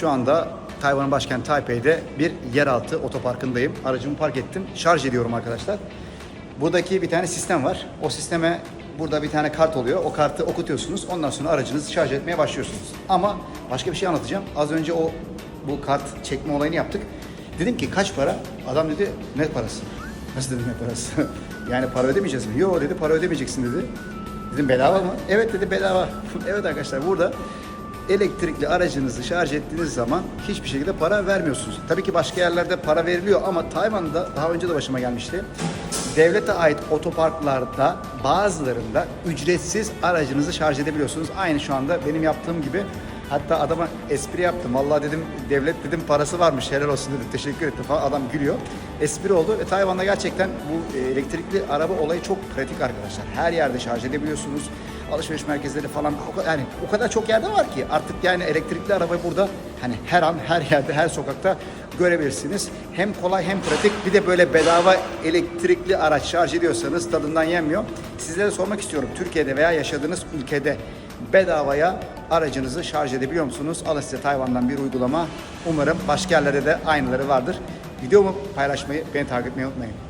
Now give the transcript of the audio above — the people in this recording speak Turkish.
Şu anda Tayvan'ın başkenti Taipei'de bir yeraltı otoparkındayım. Aracımı park ettim. Şarj ediyorum arkadaşlar. Buradaki bir tane sistem var. O sisteme burada bir tane kart oluyor. O kartı okutuyorsunuz. Ondan sonra aracınızı şarj etmeye başlıyorsunuz. Ama başka bir şey anlatacağım. Az önce o bu kart çekme olayını yaptık. Dedim ki kaç para? Adam dedi ne parası? Nasıl dedim ne parası? yani para ödemeyeceğiz mi? Yok dedi para ödemeyeceksin dedi. Dedim bedava mı? Evet dedi bedava. evet arkadaşlar burada elektrikli aracınızı şarj ettiğiniz zaman hiçbir şekilde para vermiyorsunuz. Tabii ki başka yerlerde para veriliyor ama Tayvan'da daha önce de başıma gelmişti. Devlete ait otoparklarda bazılarında ücretsiz aracınızı şarj edebiliyorsunuz. Aynı şu anda benim yaptığım gibi. Hatta adama espri yaptım. Vallahi dedim devlet dedim parası varmış helal olsun dedim. Teşekkür ettim falan. Adam gülüyor. Espri oldu ve Tayvan'da gerçekten bu e, elektrikli araba olayı çok pratik arkadaşlar. Her yerde şarj edebiliyorsunuz. Alışveriş merkezleri falan yani o kadar çok yerde var ki artık yani elektrikli arabayı burada hani her an her yerde her sokakta görebilirsiniz. Hem kolay hem pratik bir de böyle bedava elektrikli araç şarj ediyorsanız tadından yenmiyor. Sizlere sormak istiyorum Türkiye'de veya yaşadığınız ülkede bedavaya aracınızı şarj edebiliyor musunuz? Alın size Tayvan'dan bir uygulama. Umarım başka yerlerde de aynıları vardır. Videomu paylaşmayı, beni takip etmeyi unutmayın.